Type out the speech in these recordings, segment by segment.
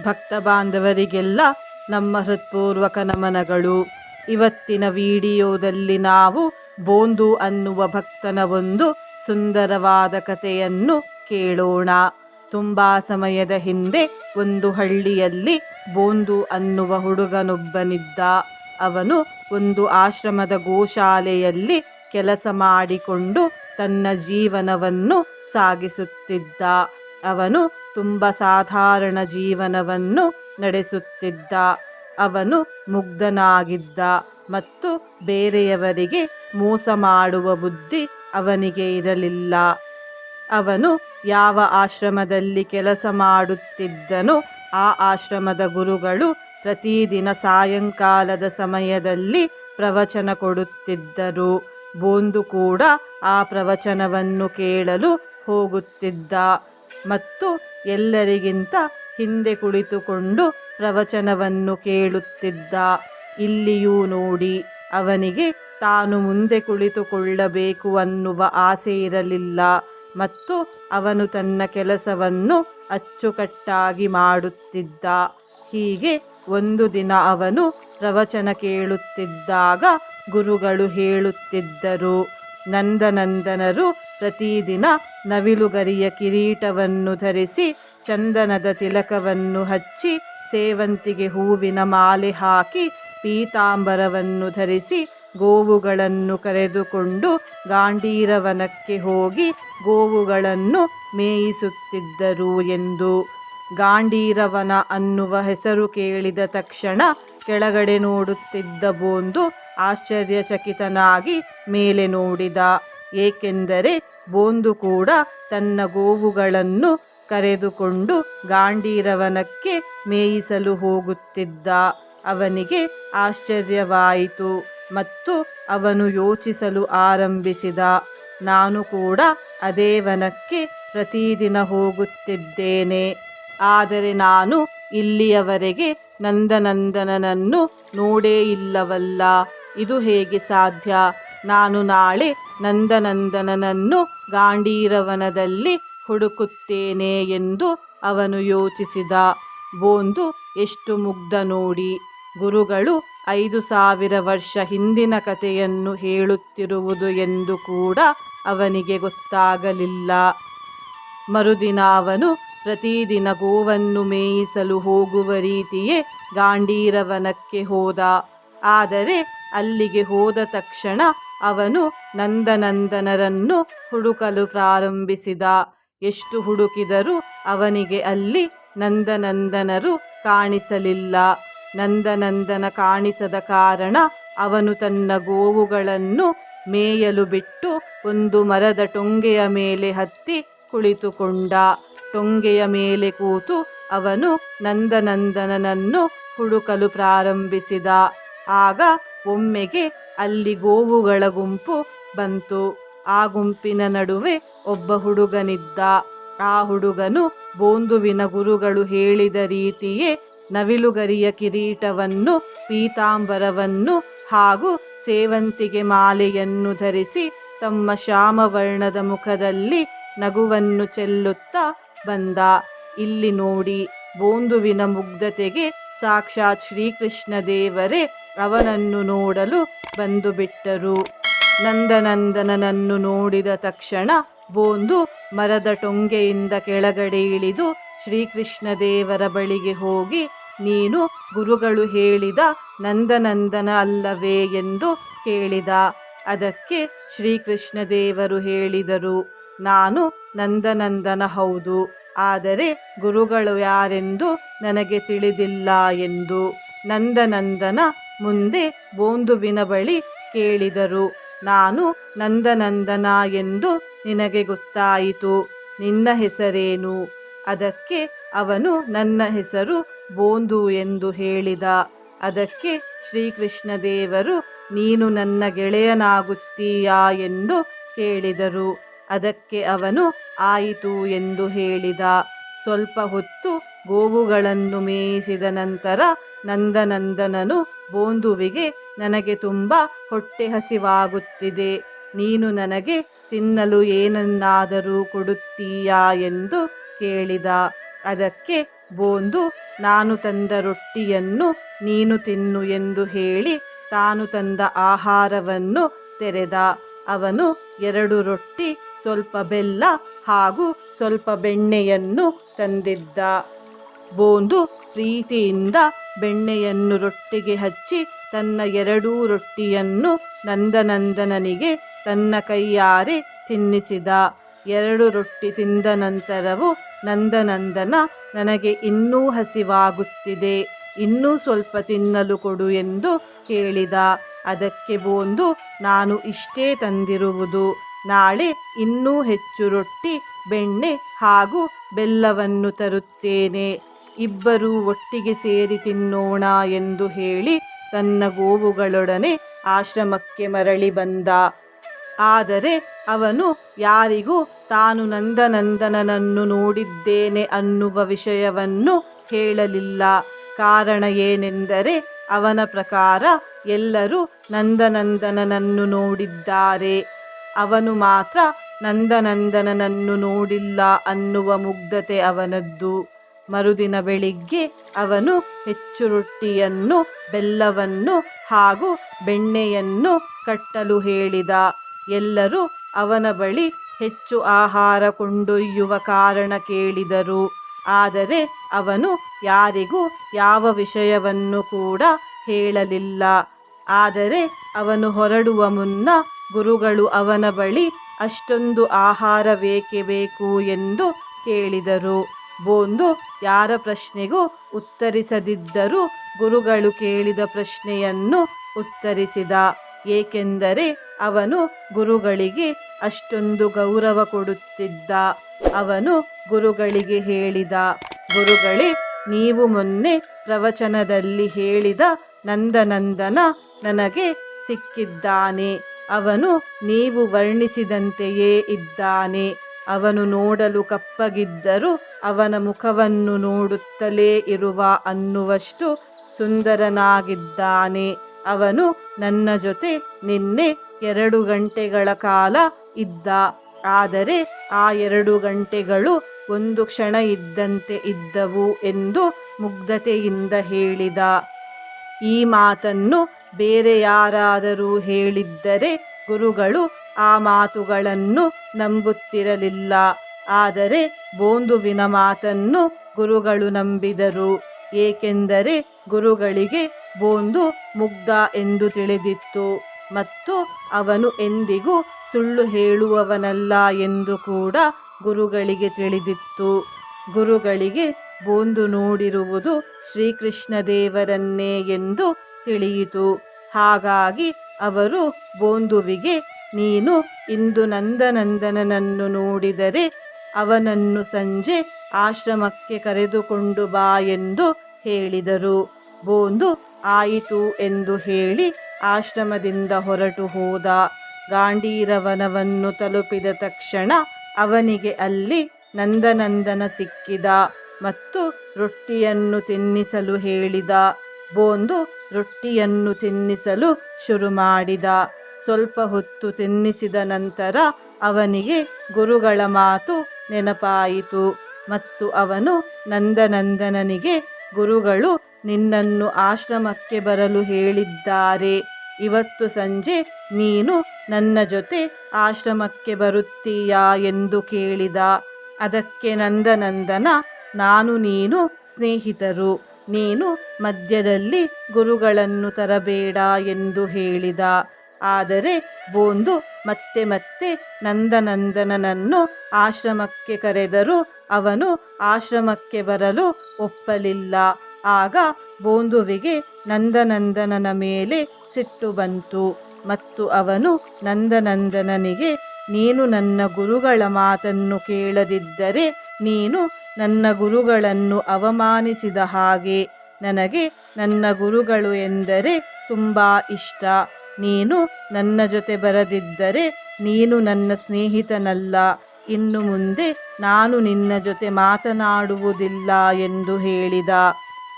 ಭಕ್ತ ಬಾಂಧವರಿಗೆಲ್ಲ ನಮ್ಮ ಹೃತ್ಪೂರ್ವಕ ನಮನಗಳು. ಇವತ್ತಿನ ವಿಡಿಯೋದಲ್ಲಿ ನಾವು ಬೋಂದು ಅನ್ನುವ ಭಕ್ತನ ಒಂದು ಸುಂದರವಾದ ಕಥೆಯನ್ನು ಕೇಳೋಣ. ತುಂಬ ಸಮಯದ ಹಿಂದೆ ಒಂದು ಹಳ್ಳಿಯಲ್ಲಿ ಬೋಂದು ಅನ್ನುವ ಹುಡುಗನೊಬ್ಬನಿದ್ದ. ಅವನು ಒಂದು ಆಶ್ರಮದ ಗೋಶಾಲೆಯಲ್ಲಿ ಕೆಲಸ ಮಾಡಿಕೊಂಡು ತನ್ನ ಜೀವನವನ್ನು ಸಾಗಿಸುತ್ತಿದ್ದ. ಅವನು ತುಂಬ ಸಾಧಾರಣ ಜೀವನವನ್ನು ನಡೆಸುತ್ತಿದ್ದ ಅವನು ಮುಗ್ಧನಾಗಿದ್ದ ಮತ್ತು ಬೇರೆಯವರಿಗೆ ಮೋಸ ಮಾಡುವ ಬುದ್ಧಿ ಅವನಿಗೆ ಇರಲಿಲ್ಲ. ಅವನು ಯಾವ ಆಶ್ರಮದಲ್ಲಿ ಕೆಲಸ ಮಾಡುತ್ತಿದ್ದನೋ ಆ ಆಶ್ರಮದ ಗುರುಗಳು ಪ್ರತಿದಿನ ಸಾಯಂಕಾಲದ ಸಮಯದಲ್ಲಿ ಪ್ರವಚನ ಕೊಡುತ್ತಿದ್ದರು. ಬೋಂದು ಕೂಡ ಆ ಪ್ರವಚನವನ್ನು ಕೇಳಲು ಹೋಗುತ್ತಿದ್ದ ಮತ್ತು ಎಲ್ಲರಿಗಿಂತ ಹಿಂದೆ ಕುಳಿತುಕೊಂಡು ಪ್ರವಚನವನ್ನು ಕೇಳುತ್ತಿದ್ದ. ಇಲ್ಲಿಯೂ ನೋಡಿ, ಅವನಿಗೆ ತಾನು ಮುಂದೆ ಕುಳಿತುಕೊಳ್ಳಬೇಕು ಅನ್ನುವ ಆಸೆ ಇರಲಿಲ್ಲ ಮತ್ತು ಅವನು ತನ್ನ ಕೆಲಸವನ್ನು ಅಚ್ಚುಕಟ್ಟಾಗಿ ಮಾಡುತ್ತಿದ್ದ. ಹೀಗೆ ಒಂದು ದಿನ ಅವನು ಪ್ರವಚನ ಕೇಳುತ್ತಿದ್ದಾಗ ಗುರುಗಳು ಹೇಳುತ್ತಿದ್ದರು, ನಂದನಂದನರು ಪ್ರತಿದಿನ ನವಿಲುಗರಿಯ ಕಿರೀಟವನ್ನು ಧರಿಸಿ ಚಂದನದ ತಿಲಕವನ್ನು ಹಚ್ಚಿ ಸೇವಂತಿಗೆ ಹೂವಿನ ಮಾಲೆ ಹಾಕಿ ಪೀತಾಂಬರವನ್ನು ಧರಿಸಿ ಗೋವುಗಳನ್ನು ಕರೆದುಕೊಂಡು ಗಾಂಡೀರವನಕ್ಕೆ ಹೋಗಿ ಗೋವುಗಳನ್ನು ಮೇಯಿಸುತ್ತಿದ್ದರು ಎಂದು ಗಾಂಡೀರವನ ಅನ್ನುವ ಹೆಸರು ಕೇಳಿದ ತಕ್ಷಣ ಕೆಳಗಡೆ ನೋಡುತ್ತಿದ್ದ ಬೋಂದು ಆಶ್ಚರ್ಯಚಕಿತನಾಗಿ ಮೇಲೆ ನೋಡಿದ, ಏಕೆಂದರೆ ಬೋಂದು ಕೂಡ ತನ್ನ ಗೋವುಗಳನ್ನು ಕರೆದುಕೊಂಡು ಗಾಂಡೀರವನಕ್ಕೆ ಮೇಯಿಸಲು ಹೋಗುತ್ತಿದ್ದ. ಅವನಿಗೆ ಆಶ್ಚರ್ಯವಾಯಿತು ಮತ್ತು ಅವನು ಯೋಚಿಸಲು ಆರಂಭಿಸಿದ. ನಾನು ಕೂಡ ಅದೇ ವನಕ್ಕೆ ಪ್ರತಿದಿನ ಹೋಗುತ್ತಿದ್ದೇನೆ. ಆದರೆ ನಾನು ಇಲ್ಲಿಯವರೆಗೆ ನಂದನಂದನನನ್ನು ನೋಡೇ ಇಲ್ಲವಲ್ಲ. ಇದು ಹೇಗೆ ಸಾಧ್ಯ? ನಾನು ನಾಳೆ ನಂದನಂದನನನ್ನು ಗಾಂಡೀರವನದಲ್ಲಿ ಹುಡುಕುತ್ತೇನೆ ಎಂದು ಅವನು ಯೋಚಿಸಿದ. ಬೋಂದು ಎಷ್ಟು ಮುಗ್ಧ ನೋಡಿ. ಗುರುಗಳು ಐದು ಸಾವಿರ ವರ್ಷ ಹಿಂದಿನ ಕಥೆಯನ್ನು ಹೇಳುತ್ತಿರುವುದು ಎಂದು ಕೂಡ ಅವನಿಗೆ ಗೊತ್ತಾಗಲಿಲ್ಲ. ಮರುದಿನ ಅವನು ಪ್ರತಿದಿನ ಗೋವನ್ನು ಮೇಯಿಸಲು ಹೋಗುವ ರೀತಿಯೇ ಗಾಂಡೀರವನಕ್ಕೆ ಹೋದ. ಆದರೆ ಅಲ್ಲಿಗೆ ಹೋದ ತಕ್ಷಣ ಅವನು ನಂದನಂದನರನ್ನು ಹುಡುಕಲು ಪ್ರಾರಂಭಿಸಿದ. ಎಷ್ಟು ಹುಡುಕಿದರೂ ಅವನಿಗೆ ಅಲ್ಲಿ ನಂದನಂದನರು ಕಾಣಿಸಲಿಲ್ಲ. ನಂದನಂದನ ಕಾಣಿಸದ ಕಾರಣ ಅವನು ತನ್ನ ಗೋವುಗಳನ್ನು ಮೇಯಲು ಬಿಟ್ಟು ಒಂದು ಮರದ ಟೊಂಗೆಯ ಮೇಲೆ ಹತ್ತಿ ಕುಳಿತುಕೊಂಡ. ಟೊಂಗೆಯ ಮೇಲೆ ಕೂತು ಅವನು ನಂದನಂದನನನ್ನು ಹುಡುಕಲು ಪ್ರಾರಂಭಿಸಿದ. ಆಗ ಒಮ್ಮೆಗೆ ಅಲ್ಲಿ ಗೋವುಗಳ ಗುಂಪು ಬಂತು. ಆ ಗುಂಪಿನ ನಡುವೆ ಒಬ್ಬ ಹುಡುಗನಿದ್ದ. ಆ ಹುಡುಗನು ಬೋಂದುವಿನ ಗುರುಗಳು ಹೇಳಿದ ರೀತಿಯೇ ನವಿಲುಗರಿಯ ಕಿರೀಟವನ್ನು, ಪೀತಾಂಬರವನ್ನು ಹಾಗೂ ಸೇವಂತಿಗೆ ಮಾಲೆಯನ್ನು ಧರಿಸಿ ತಮ್ಮ ಶ್ಯಾಮವರ್ಣದ ಮುಖದಲ್ಲಿ ನಗುವನ್ನು ಚೆಲ್ಲುತ್ತಾ ಬಂದ. ಇಲ್ಲಿ ನೋಡಿ, ಬೋಂದುವಿನ ಮುಗ್ಧತೆಗೆ ಸಾಕ್ಷಾತ್ ಶ್ರೀಕೃಷ್ಣ ದೇವರೇ ಅವನನ್ನು ನೋಡಲು ಬಂದು ಬಿಟ್ಟರು. ನಂದನಂದನನನ್ನು ನೋಡಿದ ತಕ್ಷಣ ಬೋಂದು ಮರದ ಟೊಂಗೆಯಿಂದ ಕೆಳಗಡೆ ಇಳಿದು ಶ್ರೀಕೃಷ್ಣ ದೇವರ ಬಳಿಗೆ ಹೋಗಿ, ನೀನು ಗುರುಗಳು ಹೇಳಿದ ನಂದನಂದನ ಅಲ್ಲವೇ? ಎಂದು ಕೇಳಿದ. ಅದಕ್ಕೆ ಶ್ರೀಕೃಷ್ಣ ದೇವರು ಹೇಳಿದರು, ನಾನು ನಂದನಂದನ ಹೌದು, ಆದರೆ ಗುರುಗಳು ಯಾರೆಂದು ನನಗೆ ತಿಳಿದಿಲ್ಲ ಎಂದು. ನಂದನಂದನ ಮುಂದೆ ಬೋಂದುವಿನ ಬಳಿ ಕೇಳಿದರು, ನಾನು ನಂದನಂದನ ಎಂದು ನಿನಗೆ ಗೊತ್ತಾಯಿತು, ನಿನ್ನ ಹೆಸರೇನು? ಅದಕ್ಕೆ ಅವನು ನನ್ನ ಹೆಸರು ಬೋಂದು ಎಂದು ಹೇಳಿದ, ಅದಕ್ಕೆ ಶ್ರೀಕೃಷ್ಣ ದೇವರು, ನೀನು ನನ್ನ ಗೆಳೆಯನಾಗುತ್ತೀಯಾ? ಎಂದು ಕೇಳಿದರು, ಅದಕ್ಕೆ ಅವನು, ಆಯಿತು ಎಂದು ಹೇಳಿದ. ಸ್ವಲ್ಪ ಹೊತ್ತು ಗೋವುಗಳನ್ನು ಮೇಯಿಸಿದ ನಂತರ ನಂದನಂದನನು ಬೋಂದುವಿಗೆ ನನಗೆ ತುಂಬ ಹೊಟ್ಟೆ ಹಸಿವಾಗುತ್ತಿದೆ. ನೀನು ನನಗೆ ತಿನ್ನಲು ಏನನ್ನಾದರೂ ಕೊಡುತ್ತೀಯಾ ಎಂದು ಕೇಳಿದ. ಅದಕ್ಕೆ ಬೋಂದು, ನಾನು ತಂದ ರೊಟ್ಟಿಯನ್ನು ನೀನು ತಿನ್ನು ಎಂದು ಹೇಳಿ ತಾನು ತಂದ ಆಹಾರವನ್ನು ತೆರೆದ. ಅವನು ಎರಡು ರೊಟ್ಟಿ, ಸ್ವಲ್ಪ ಬೆಲ್ಲ ಹಾಗೂ ಸ್ವಲ್ಪ ಬೆಣ್ಣೆಯನ್ನು ತಂದಿದ್ದ. ಬೋಂದು ಪ್ರೀತಿಯಿಂದ ಬೆಣ್ಣೆಯನ್ನು ರೊಟ್ಟಿಗೆ ಹಚ್ಚಿ ತನ್ನ ಎರಡೂ ರೊಟ್ಟಿಯನ್ನು ನಂದನಂದನನಿಗೆ ತನ್ನ ಕೈಯಾರೆ ತಿನ್ನಿಸಿದ. ಎರಡು ರೊಟ್ಟಿ ತಿಂದ ನಂತರವು ನಂದನಂದನ ನನಗೆ ಇನ್ನೂ ಹಸಿವಾಗುತ್ತಿದೆ. ಇನ್ನೂ ಸ್ವಲ್ಪ ತಿನ್ನಲು ಕೊಡು ಎಂದು ಕೇಳಿದ. ಅದಕ್ಕೆ ಬೋಂದು ನಾನು ಇಷ್ಟೇ ತಂದಿರುವುದು. ನಾಳೆ ಇನ್ನೂ ಹೆಚ್ಚು ರೊಟ್ಟಿ, ಬೆಣ್ಣೆ ಹಾಗೂ ಬೆಲ್ಲವನ್ನು ತರುತ್ತೇನೆ. ಇಬ್ಬರೂ ಒಟ್ಟಿಗೆ ಸೇರಿ ತಿನ್ನೋಣ ಎಂದು ಹೇಳಿ ತನ್ನ ಗೋವುಗಳೊಡನೆ ಆಶ್ರಮಕ್ಕೆ ಮರಳಿ ಬಂದ. ಆದರೆ ಅವನು, ಯಾರಿಗೂ ತಾನು ನಂದನಂದನನನ್ನು ನೋಡಿದ್ದೇನೆ ಅನ್ನುವ ವಿಷಯವನ್ನು ಹೇಳಲಿಲ್ಲ. ಕಾರಣ ಏನೆಂದರೆ ಅವನ ಪ್ರಕಾರ ಎಲ್ಲರೂ ನಂದನಂದನನನ್ನು ನೋಡಿದ್ದಾರೆ. ಅವನು ಮಾತ್ರ ನಂದನಂದನನನ್ನು ನೋಡಿಲ್ಲ ಅನ್ನುವ ಮುಗ್ಧತೆ ಅವನದ್ದು. ಮರುದಿನ ಬೆಳಿಗ್ಗೆ ಅವನು ಹೆಚ್ಚು ರೊಟ್ಟಿಯನ್ನು, ಬೆಲ್ಲವನ್ನು ಹಾಗೂ ಬೆಣ್ಣೆಯನ್ನು ಕಟ್ಟಲು ಹೇಳಿದ. ಎಲ್ಲರೂ ಅವನ ಬಳಿ ಹೆಚ್ಚು ಆಹಾರ ಕೊಂಡೊಯ್ಯುವ ಕಾರಣ ಕೇಳಿದರು. ಆದರೆ ಅವನು ಯಾರಿಗೂ ಯಾವ ವಿಷಯವನ್ನು ಕೂಡ ಹೇಳಲಿಲ್ಲ. ಆದರೆ ಅವನು ಹೊರಡುವ ಮುನ್ನ ಗುರುಗಳು ಅವನ ಬಳಿ ಅಷ್ಟೊಂದು ಆಹಾರ ಬೇಕೆ ಬೇಕು ಎಂದು ಕೇಳಿದರು. ಬೋಂದು ಯಾರ ಪ್ರಶ್ನೆಗೂ ಉತ್ತರಿಸದಿದ್ದರೂ ಗುರುಗಳು ಕೇಳಿದ ಪ್ರಶ್ನೆಯನ್ನು ಉತ್ತರಿಸಿದ. ಏಕೆಂದರೆ ಅವನು ಗುರುಗಳಿಗೆ ಅಷ್ಟೊಂದು ಗೌರವ ಕೊಡುತ್ತಿದ್ದ. ಅವನು ಗುರುಗಳಿಗೆ ಹೇಳಿದ, ಗುರುಗಳೇ, ನೀವು ಮೊನ್ನೆ ಪ್ರವಚನದಲ್ಲಿ ಹೇಳಿದ ನಂದನಂದನ ನನಗೆ ಸಿಕ್ಕಿದ್ದಾನೆ. ಅವನು ನೀವು ವರ್ಣಿಸಿದಂತೆಯೇ ಇದ್ದಾನೆ. ಅವನು ನೋಡಲು ಕಪ್ಪಗಿದ್ದರೂ ಅವನ ಮುಖವನ್ನು ನೋಡುತ್ತಲೇ ಇರುವ ಅನ್ನುವಷ್ಟು ಸುಂದರನಾಗಿದ್ದಾನೆ. ಅವನು ನನ್ನ ಜೊತೆ ನಿನ್ನೆ ಎರಡು ಗಂಟೆಗಳ ಕಾಲ ಇದ್ದ. ಆದರೆ ಆ ಎರಡು ಗಂಟೆಗಳು ಒಂದು ಕ್ಷಣ ಇದ್ದಂತೆ ಇದ್ದವು ಎಂದು ಮುಗ್ಧತೆಯಿಂದ ಹೇಳಿದ. ಈ ಮಾತನ್ನು ಬೇರೆ ಯಾರಾದರೂ ಹೇಳಿದ್ದರೆ ಗುರುಗಳು ಆ ಮಾತುಗಳನ್ನು ನಂಬುತ್ತಿರಲಿಲ್ಲ. ಆದರೆ ಬೋಂದುವಿನ ಮಾತನ್ನು ಗುರುಗಳು ನಂಬಿದರು. ಏಕೆಂದರೆ ಗುರುಗಳಿಗೆ ಬೋಂದು ಮುಗ್ಧ ಎಂದು ತಿಳಿದಿತ್ತು. ಮತ್ತು ಅವನು ಎಂದಿಗೂ ಸುಳ್ಳು ಹೇಳುವವನಲ್ಲ ಎಂದು ಕೂಡ ಗುರುಗಳಿಗೆ ತಿಳಿದಿತ್ತು. ಗುರುಗಳಿಗೆ ಬೋಂದು ನೋಡಿರುವುದು ಶ್ರೀಕೃಷ್ಣ ದೇವರನ್ನೇ ಎಂದು ತಿಳಿಯಿತು. ಹಾಗಾಗಿ ಅವರು ಬೋಂದುವಿಗೆ ನೀನು ಇಂದು ನಂದನಂದನನನ್ನು ನೋಡಿದರೆ ಅವನನ್ನು ಸಂಜೆ ಆಶ್ರಮಕ್ಕೆ ಕರೆದುಕೊಂಡು ಬಾ ಎಂದು ಹೇಳಿದರು. ಬೋಂದು, ಆಯಿತು ಎಂದು ಹೇಳಿ ಆಶ್ರಮದಿಂದ ಹೊರಟು ಹೋದ. ಗಾಂಡೀರವನವನ್ನು ತಲುಪಿದ ತಕ್ಷಣ ಅವನಿಗೆ ಅಲ್ಲಿ ನಂದನಂದನ ಸಿಕ್ಕಿದ ಮತ್ತು ರೊಟ್ಟಿಯನ್ನು ತಿನ್ನಿಸಲು ಹೇಳಿದ. ಬೋಂದು ರೊಟ್ಟಿಯನ್ನು ತಿನ್ನಿಸಲು ಶುರು ಮಾಡಿದ ಸ್ವಲ್ಪ ಹೊತ್ತು ತಿನ್ನಿಸಿದ ನಂತರ ಅವನಿಗೆ ಗುರುಗಳ ಮಾತು ನೆನಪಾಯಿತು ಮತ್ತು ಅವನು ನಂದನಂದನನಿಗೆ ಗುರುಗಳು, ನಿನ್ನನ್ನು ಆಶ್ರಮಕ್ಕೆ ಬರಲು ಹೇಳಿದ್ದಾರೆ. ಇವತ್ತು ಸಂಜೆ ನೀನು ನನ್ನ ಜೊತೆ ಆಶ್ರಮಕ್ಕೆ ಬರುತ್ತೀಯಾ ಎಂದು ಕೇಳಿದ. ಅದಕ್ಕೆ ನಂದನಂದನ, ನಾನು ನೀನು ಸ್ನೇಹಿತರು. ನೀನು ಮಧ್ಯದಲ್ಲಿ ಗುರುಗಳನ್ನು ತರಬೇಡ ಎಂದು ಹೇಳಿದ. ಆದರೆ ಬೋಂದು ಮತ್ತೆ ಮತ್ತೆ ನಂದನಂದನನನ್ನು ಆಶ್ರಮಕ್ಕೆ ಕರೆದರೂ ಅವನು ಆಶ್ರಮಕ್ಕೆ ಬರಲು ಒಪ್ಪಲಿಲ್ಲ. ಆಗ ಬೋಂದುವಿಗೆ ನಂದನಂದನನ ಮೇಲೆ ಸಿಟ್ಟು ಬಂತು. ಮತ್ತು ಅವನು ನಂದನಂದನನಿಗೆ ನೀನು ನನ್ನ ಗುರುಗಳ ಮಾತನ್ನು ಕೇಳದಿದ್ದರೆ ನೀನು ನನ್ನ ಗುರುಗಳನ್ನು ಅವಮಾನಿಸಿದ ಹಾಗೆ. ನನಗೆ ನನ್ನ ಗುರುಗಳು ಎಂದರೆ ತುಂಬ ಇಷ್ಟ. ನೀನು ನನ್ನ ಜೊತೆ ಬರದಿದ್ದರೆ ನೀನು ನನ್ನ ಸ್ನೇಹಿತನಲ್ಲ. ಇನ್ನು ಮುಂದೆ ನಾನು ನಿನ್ನ ಜೊತೆ ಮಾತನಾಡುವುದಿಲ್ಲ ಎಂದು ಹೇಳಿದ.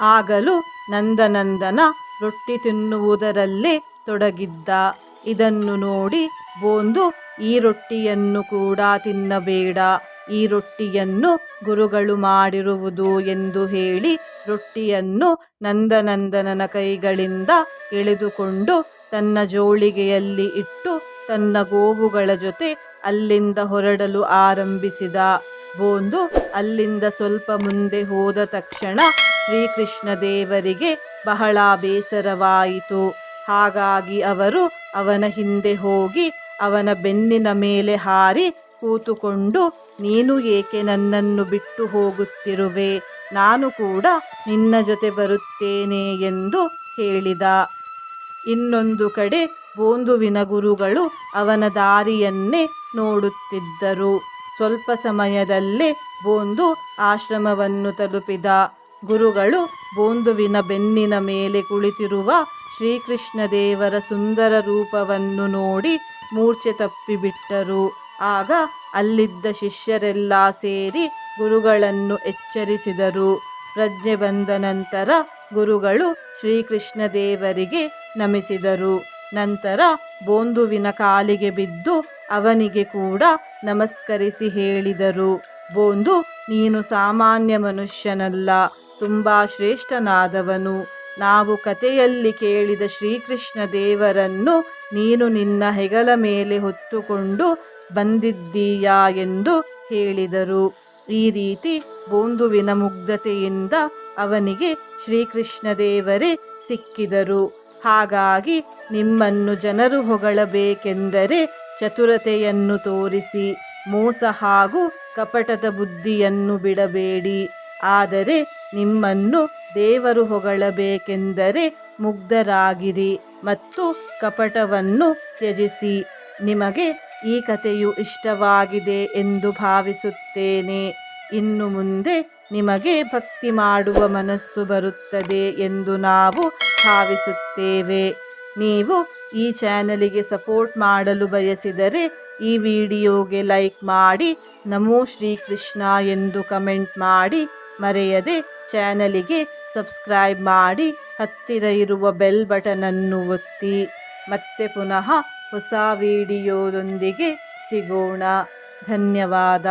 ಆಗಲೂ ನಂದನಂದನ ರೊಟ್ಟಿ ತಿನ್ನುವುದರಲ್ಲೇ ತೊಡಗಿದ್ದ. ಇದನ್ನು ನೋಡಿ ಬೋಂದು, ಈ ರೊಟ್ಟಿಯನ್ನು ಕೂಡ ತಿನ್ನಬೇಡ. ಈ ರೊಟ್ಟಿಯನ್ನು ಗುರುಗಳು ಮಾಡಿರುವುದು ಎಂದು ಹೇಳಿ ರೊಟ್ಟಿಯನ್ನು ನಂದನಂದನನ ಕೈಗಳಿಂದ ಎಳೆದುಕೊಂಡು ತನ್ನ ಜೋಳಿಗೆಯಲ್ಲಿ ಇಟ್ಟು ತನ್ನ ಗೋವುಗಳ ಜೊತೆ ಅಲ್ಲಿಂದ ಹೊರಡಲು ಆರಂಭಿಸಿದ. ಬೋಂದು ಅಲ್ಲಿಂದ ಸ್ವಲ್ಪ ಮುಂದೆ ಹೋದ ತಕ್ಷಣ ಶ್ರೀಕೃಷ್ಣ ದೇವರಿಗೆ ಬಹಳ ಬೇಸರವಾಯಿತು. ಹಾಗಾಗಿ ಅವರು ಅವನ ಹಿಂದೆ ಹೋಗಿ ಅವನ ಬೆನ್ನಿನ ಮೇಲೆ ಹಾರಿ ಕೂತುಕೊಂಡು, ನೀನು ಏಕೆ ನನ್ನನ್ನು ಬಿಟ್ಟು ಹೋಗುತ್ತಿರುವೆ? ನಾನು ಕೂಡ ನಿನ್ನ ಜೊತೆ ಬರುತ್ತೇನೆ ಎಂದು ಹೇಳಿದ. ಇನ್ನೊಂದು ಕಡೆ ಬೋಂದುವಿನ ಗುರುಗಳು ಅವನ ದಾರಿಯನ್ನೇ ನೋಡುತ್ತಿದ್ದರು. ಸ್ವಲ್ಪ ಸಮಯದಲ್ಲೇ ಬೋಂದು ಆಶ್ರಮವನ್ನು ತಲುಪಿದ. ಗುರುಗಳು ಬೋಂದುವಿನ ಬೆನ್ನಿನ ಮೇಲೆ ಕುಳಿತಿರುವ ಶ್ರೀಕೃಷ್ಣ ದೇವರ ಸುಂದರ ರೂಪವನ್ನು ನೋಡಿ ಮೂರ್ಛೆ ತಪ್ಪಿಬಿಟ್ಟರು. ಆಗ ಅಲ್ಲಿದ್ದ ಶಿಷ್ಯರೆಲ್ಲ ಸೇರಿ ಗುರುಗಳನ್ನು ಎಚ್ಚರಿಸಿದರು. ಪ್ರಜ್ಞೆ ಬಂದ ನಂತರ ಗುರುಗಳು ಶ್ರೀಕೃಷ್ಣ ದೇವರಿಗೆ ನಮಿಸಿದರು. ನಂತರ ಬೋಂದುವಿನ ಕಾಲಿಗೆ ಬಿದ್ದು ಅವನಿಗೆ ಕೂಡ ನಮಸ್ಕರಿಸಿ ಹೇಳಿದರು. ಬೋಂದು, ನೀನು ಸಾಮಾನ್ಯ ಮನುಷ್ಯನಲ್ಲ, ತುಂಬ ಶ್ರೇಷ್ಠನಾದವನು. ನಾವು ಕಥೆಯಲ್ಲಿ ಕೇಳಿದ ಶ್ರೀಕೃಷ್ಣ ದೇವರನ್ನು ನೀನು ನಿನ್ನ ಹೆಗಲ ಮೇಲೆ ಹೊತ್ತುಕೊಂಡು ಬಂದಿದ್ದೀಯಾ ಎಂದು ಹೇಳಿದರು. ಈ ರೀತಿ ಬೋಂದುವಿನ ಮುಗ್ಧತೆಯಿಂದ ಅವನಿಗೆ ಶ್ರೀಕೃಷ್ಣ ದೇವರೇ ಸಿಕ್ಕಿದರು. ಹಾಗಾಗಿ ನಿಮ್ಮನ್ನು ಜನರು ಹೊಗಳಬೇಕೆಂದರೆ ಚತುರತೆಯನ್ನು ತೋರಿಸಿ ಮೋಸ ಹಾಗೂ ಕಪಟದ ಬುದ್ಧಿಯನ್ನು ಬಿಡಬೇಡಿ. ಆದರೆ ನಿಮ್ಮನ್ನು ದೇವರು ಹೊಗಳಬೇಕೆಂದರೆ ಮುಗ್ಧರಾಗಿರಿ ಮತ್ತು ಕಪಟವನ್ನು ತ್ಯಜಿಸಿ. ನಿಮಗೆ ಈ ಕಥೆಯು ಇಷ್ಟವಾಗಿದೆ ಎಂದು ಭಾವಿಸುತ್ತೇನೆ. ಇನ್ನು ಮುಂದೆ ನಿಮಗೆ ಭಕ್ತಿ ಮಾಡುವ ಮನಸ್ಸು ಬರುತ್ತದೆ ಎಂದು ನಾವು ಭಾವಿಸುತ್ತೇವೆ ನೀವು ಈ ಚಾನಲಿಗೆ ಸಪೋರ್ಟ್ ಮಾಡಲು ಬಯಸಿದರೆ ಈ ವಿಡಿಯೋಗೆ ಲೈಕ್ ಮಾಡಿ, ನಮೋ ಶ್ರೀಕೃಷ್ಣ ಎಂದು ಕಮೆಂಟ್ ಮಾಡಿ, ಮರೆಯದೆ ಚಾನಲಿಗೆ ಸಬ್ಸ್ಕ್ರೈಬ್ ಮಾಡಿ, ಹತ್ತಿರ ಇರುವ ಬೆಲ್ ಬಟನನ್ನು ಒತ್ತಿ. ಮತ್ತೆ ಪುನಃ ಹೊಸ ವಿಡಿಯೋದೊಂದಿಗೆ ಸಿಗೋಣ. ಧನ್ಯವಾದ.